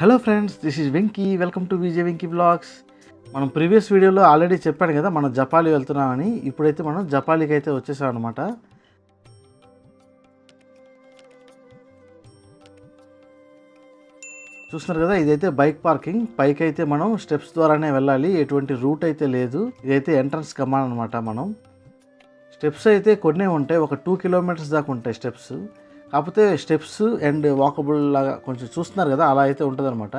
Hello friends this is Venky welcome to Vijay Venky blogs మనం previous వీడియోలో already చెప్పాను కదా మనం జపాలి వెళ్తున్నామని. ఇప్పుడైతే మనం జపాలికి అయితే వచ్చేసాం అనమాట చూస్తున్నారు కదా ఇదైతే బైక్ పార్కింగ్. పైకి అయితే మనం స్టెప్స్ ద్వారానే వెళ్ళాలి. ఎటువంటి రూట్ అయితే లేదు. ఇదైతే ఎంట్రన్స్ కమాన్ అనమాట మనం. స్టెప్స్ అయితే కొన్ని ఉంటాయి. ఒక టూ కిలోమీటర్స్ దాకా ఉంటాయి స్టెప్స్. కాకపోతే స్టెప్స్ అండ్ వాకబుల్ లాగా కొంచెం చూస్తున్నారు కదా అలా అయితే ఉంటుందన్నమాట.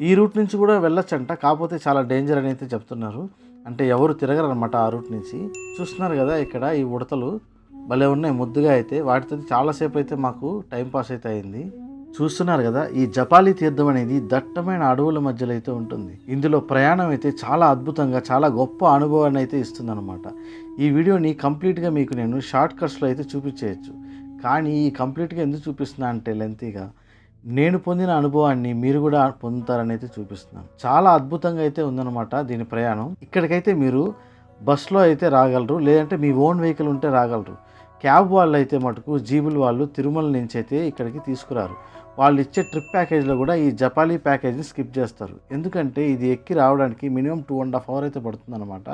ఈ రూట్ నుంచి కూడా వెళ్ళొచ్చంట కాకపోతే చాలా డేంజర్ అని అయితే చెప్తున్నారు. అంటే ఎవరు తిరగరనమాట ఆ రూట్ నుంచి. చూస్తున్నారు కదా ఇక్కడ ఈ ఉడతలు భలే ఉన్నాయి ముద్దుగా అయితే. వాటితో చాలాసేపు అయితే మాకు టైం పాస్ అయితే అయింది. చూస్తున్నారు కదా ఈ జపాలి తీర్థం అనేది దట్టమైన అడవుల మధ్యలో అయితే ఉంటుంది. ఇందులో ప్రయాణం అయితే చాలా అద్భుతంగా చాలా గొప్ప అనుభవాన్ని అయితే ఇస్తుందన్నమాట. ఈ వీడియోని కంప్లీట్గా మీకు నేను షార్ట్ కట్స్లో అయితే చూపించేయచ్చు. కానీ ఈ కంప్లీట్గా ఎందుకు చూపిస్తున్నా అంటే లెంతీగా నేను పొందిన అనుభవాన్ని మీరు కూడా పొందుతారని అయితే చూపిస్తున్నాను. చాలా అద్భుతంగా అయితే ఉందన్నమాట దీని ప్రయాణం. ఇక్కడికైతే మీరు బస్సులో అయితే రాగలరు లేదంటే మీ ఓన్ వెహికల్ ఉంటే రాగలరు. క్యాబ్ వాళ్ళు అయితే మటుకు జీబుల్ వాళ్ళు తిరుమల నుంచి అయితే ఇక్కడికి తీసుకురారు. వాళ్ళు ఇచ్చే ట్రిప్ ప్యాకేజ్లో కూడా ఈ జపాలీ ప్యాకేజ్ని స్కిప్ చేస్తారు. ఎందుకంటే ఇది ఎక్కి రావడానికి minimum two and half hour అయితే పడుతుందన్నమాట.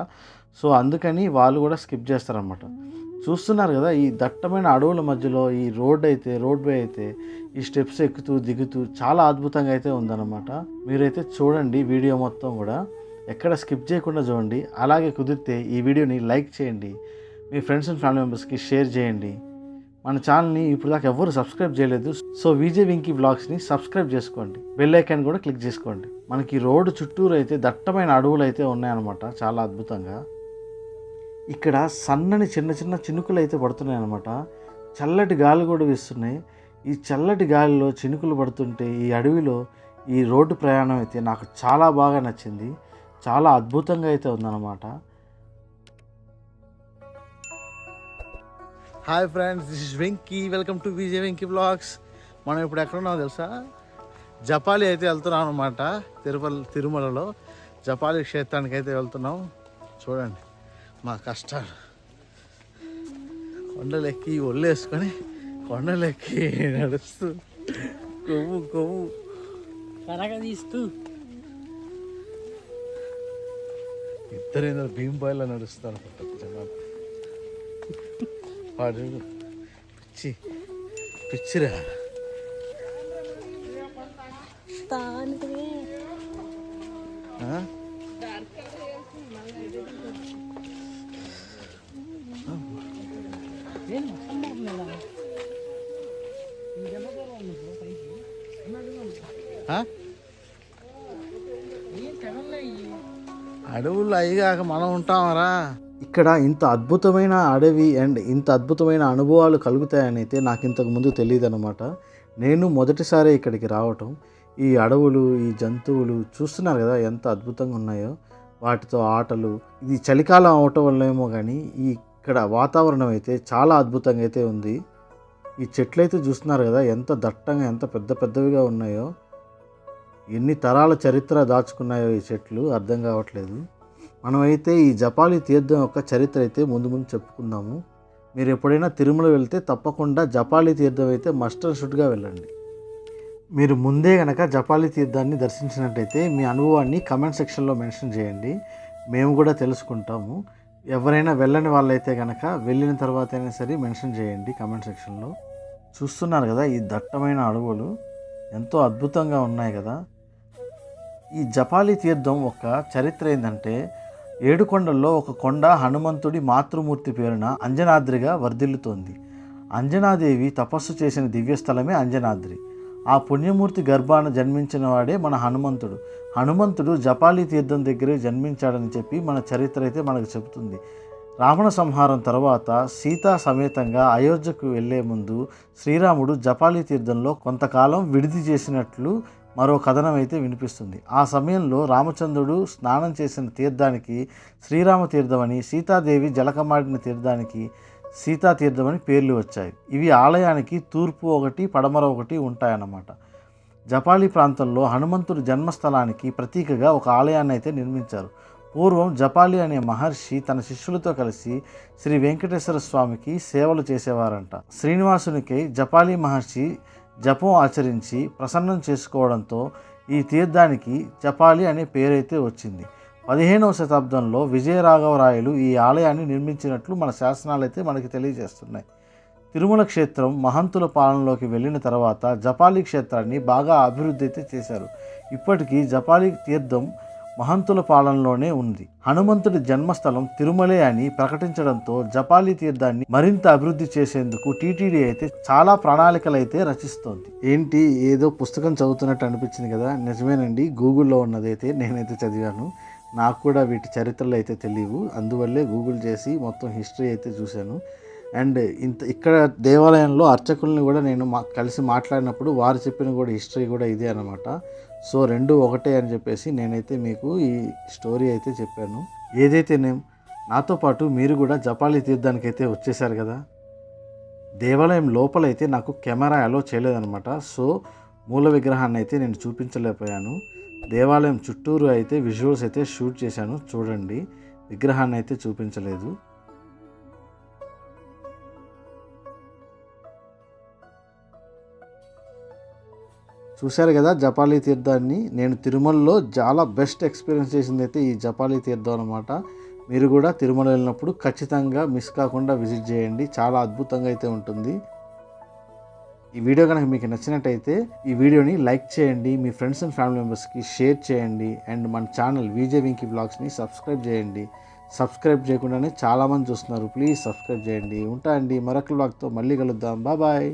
సో అందుకని వాళ్ళు కూడా స్కిప్ చేస్తారనమాట చూస్తున్నారు కదా ఈ దట్టమైన అడవుల మధ్యలో ఈ రోడ్ అయితే రోడ్ వే అయితే ఈ స్టెప్స్ ఎక్కుతూ దిగుతూ చాలా అద్భుతంగా అయితే ఉందన్నమాట. మీరైతే చూడండి వీడియో మొత్తం కూడా. ఎక్కడ స్కిప్ చేయకుండా చూడండి. అలాగే కుదిరితే ఈ వీడియోని లైక్ చేయండి. మీ ఫ్రెండ్స్ అండ్ ఫ్యామిలీ మెంబర్స్కి షేర్ చేయండి. మన ఛానల్ని ఇప్పుడు దాకా ఎవరు సబ్స్క్రైబ్ చేయలేదు. సో విజయ్ వెంకీ బ్లాగ్స్ని సబ్స్క్రైబ్ చేసుకోండి. బెల్ ఐకాన్ కూడా క్లిక్ చేసుకోండి. మనకి రోడ్డు చుట్టూరు అయితే దట్టమైన అడవులు అయితే ఉన్నాయన్నమాట చాలా అద్భుతంగా. ఇక్కడ సన్నని చిన్న చిన్న చినుకులు అయితే పడుతున్నాయి అనమాట చల్లటి గాలి కూడా వీస్తున్నాయి. ఈ చల్లటి గాలిలో చినుకులు పడుతుంటే ఈ అడవిలో ఈ రోడ్డు ప్రయాణం అయితే నాకు చాలా బాగా నచ్చింది. చాలా అద్భుతంగా అయితే ఉందన్నమాట. Hi friends this is Venky welcome to Vijay Venky blogs మనం ఇప్పుడు ఎక్కడ ఉన్నామో తెలుసా? జపాలి అయితే వెళ్తున్నాం అనమాట తిరుపతి తిరుమలలో. జపాలి క్షేత్రానికి అయితే వెళ్తున్నాం. చూడండి మా కష్టాలు. కొండలెక్కి ఒళ్ళేసుకొని కొండలెక్కి నడుస్తూ కొవ్వు కొవ్వు. కరగదీస్తూ. ఇద్దరు ఏదో భీంబాయిలో నడుస్తారు జనాలు వాడు పిచ్చి పిచ్చిరా తానుకునే ఆ? నేను మొత్తం బాగున్నాడా ఈ దెబ్బ కూడా ఉంది బ్రో పైకి వాడు పిచ్చి. పిచ్చిరా. అడవుల్లో అయ్యాక మనం ఉంటామరా. ఇక్కడ ఇంత అద్భుతమైన అడవి అండ్ ఇంత అద్భుతమైన అనుభవాలు కలుగుతాయని అయితే నాకు ఇంతకు ముందు తెలియదు అనమాట నేను మొదటిసారి ఇక్కడికి రావటం. ఈ అడవులు ఈ జంతువులు చూస్తున్నారు కదా ఎంత అద్భుతంగా ఉన్నాయో. వాటితో ఆటలు. ఇది చలికాలం అవటం వల్లేమో కానీ ఈ ఇక్కడ వాతావరణం అయితే చాలా అద్భుతంగా అయితే ఉంది. ఈ చెట్లు అయితే చూస్తున్నారు కదా ఎంత దట్టంగా ఎంత పెద్ద పెద్దవిగా ఉన్నాయో. ఎన్ని తరాల చరిత్ర దాచుకున్నాయో ఈ చెట్లు అర్థం కావట్లేదు. మనమైతే ఈ జపాలి తీర్థం యొక్క చరిత్ర అయితే ముందు ముందు చెప్పుకుందాము. మీరు ఎప్పుడైనా తిరుమల వెళ్తే తప్పకుండా జపాలి తీర్థం అయితే మస్టర్ షుడ్గా వెళ్ళండి. మీరు ముందే గనక జపాలి తీర్థాన్ని దర్శించినట్టయితే మీ అనుభవాన్ని కమెంట్ సెక్షన్లో మెన్షన్ చేయండి. మేము కూడా తెలుసుకుంటాము. ఎవరైనా వెళ్ళని వాళ్ళైతే కనుక వెళ్ళిన తర్వాత అయినా సరే మెన్షన్ చేయండి కమెంట్ సెక్షన్లో చూస్తున్నారు కదా ఈ దట్టమైన అడవులు. ఎంతో అద్భుతంగా ఉన్నాయి కదా. ఈ జపాలి తీర్థం ఒక చరిత్ర ఏంటంటే ఏడుకొండల్లో ఒక కొండ హనుమంతుడి మాతృమూర్తి పేరున అంజనాద్రిగా వర్ధిల్లుతోంది. అంజనాదేవి తపస్సు చేసిన దివ్యస్థలమే అంజనాద్రి. ఆ పుణ్యమూర్తి గర్భాన జన్మించిన వాడే మన హనుమంతుడు. హనుమంతుడు జపాలి తీర్థం దగ్గరే జన్మించాడని చెప్పి మన చరిత్ర అయితే మనకు చెబుతుంది. రావణ సంహారం తర్వాత సీతా సమేతంగా అయోధ్యకు వెళ్ళే ముందు శ్రీరాముడు జపాలి తీర్థంలో కొంతకాలం విడిది చేసినట్లు మరో కథనం అయితే వినిపిస్తుంది. ఆ సమయంలో రామచంద్రుడు స్నానం చేసిన తీర్థానికి శ్రీరామ తీర్థమని సీతాదేవి జలకమాడిన తీర్థానికి సీతా తీర్థమని పేర్లు వచ్చాయి. ఇవి ఆలయానికి తూర్పు ఒకటి పడమర ఒకటి ఉంటాయన్నమాట. జపాలి ప్రాంతంలో హనుమంతుడి జన్మస్థలానికి ప్రతీకగా ఒక ఆలయాన్ని అయితే నిర్మించారు. పూర్వం జపాలి అనే మహర్షి తన శిష్యులతో కలిసి శ్రీ వెంకటేశ్వర స్వామికి సేవలు చేసేవారంట. శ్రీనివాసునికి జపాలి మహర్షి జపం ఆచరించి ప్రసన్నం చేసుకోవడంతో ఈ తీర్థానికి జపాలి అనే పేరైతే వచ్చింది. పదిహేనవ శతాబ్దంలో విజయరాఘవరాయలు ఈ ఆలయాన్ని నిర్మించినట్లు మన శాసనాలు అయితే మనకి తెలియజేస్తున్నాయి. తిరుమల క్షేత్రం మహంతుల పాలనలోకి వెళ్ళిన తర్వాత జపాలి క్షేత్రాన్ని బాగా అభివృద్ధి అయితే చేశారు. ఇప్పటికీ జపాలి తీర్థం మహంతుల పాలనలోనే ఉంది. హనుమంతుడి జన్మస్థలం తిరుమలే అని ప్రకటించడంతో జపాలి తీర్థాన్ని మరింత అభివృద్ధి చేసేందుకు టీటీడీ అయితే చాలా ప్రణాళికలు అయితే రచిస్తోంది. ఏంటి? ఏదో పుస్తకం చదువుతున్నట్టు అనిపించింది కదా? నిజమేనండి. గూగుల్లో ఉన్నదైతే నేనైతే చదివాను. నాకు కూడా వీటి చరిత్రలు అయితే తెలియవు. అందువల్లే గూగుల్ చేసి మొత్తం హిస్టరీ అయితే చూశాను. అండ్ ఇంత ఇక్కడ దేవాలయంలో అర్చకుల్ని కూడా నేను మా కలిసి మాట్లాడినప్పుడు వారు చెప్పిన కూడా హిస్టరీ కూడా ఇదే అనమాట సో రెండు ఒకటే అని చెప్పేసి నేనైతే మీకు ఈ స్టోరీ అయితే చెప్పాను. ఏదైతే నేను నాతో పాటు మీరు కూడా జపాలి తీర్థానికి అయితే వచ్చేసారు కదా? దేవాలయం లోపలైతే నాకు కెమెరా అలో చేయలేదన్నమాట. సో మూల విగ్రహాన్ని అయితే నేను చూపించలేకపోయాను. దేవాలయం చుట్టూరు అయితే విజువల్స్ అయితే షూట్ చేశాను. చూడండి విగ్రహాన్ని అయితే చూపించలేదు. చూశారు కదా జపాలి తీర్థాన్ని. నేను తిరుమలలో చాలా బెస్ట్ ఎక్స్పీరియన్స్ చేసింది అయితే ఈ జపాలి తీర్థం అనమాట మీరు కూడా తిరుమల వెళ్ళినప్పుడు ఖచ్చితంగా మిస్ కాకుండా విజిట్ చేయండి. చాలా అద్భుతంగా అయితే ఉంటుంది. ఈ వీడియో కనుక మీకు నచ్చినట్టయితే ఈ వీడియోని లైక్ చేయండి. మీ ఫ్రెండ్స్ అండ్ ఫ్యామిలీ మెంబర్స్కి షేర్ చేయండి. అండ్ మన ఛానల్ విజే వింకీ బ్లాగ్స్ని సబ్స్క్రైబ్ చేయండి. సబ్స్క్రైబ్ చేయకుండానే చాలామంది చూస్తున్నారు. ప్లీజ్ సబ్స్క్రైబ్ చేయండి. ఉంటా అండి. మరొక బ్లాగ్తో మళ్ళీ కలుద్దాం. బాయ్.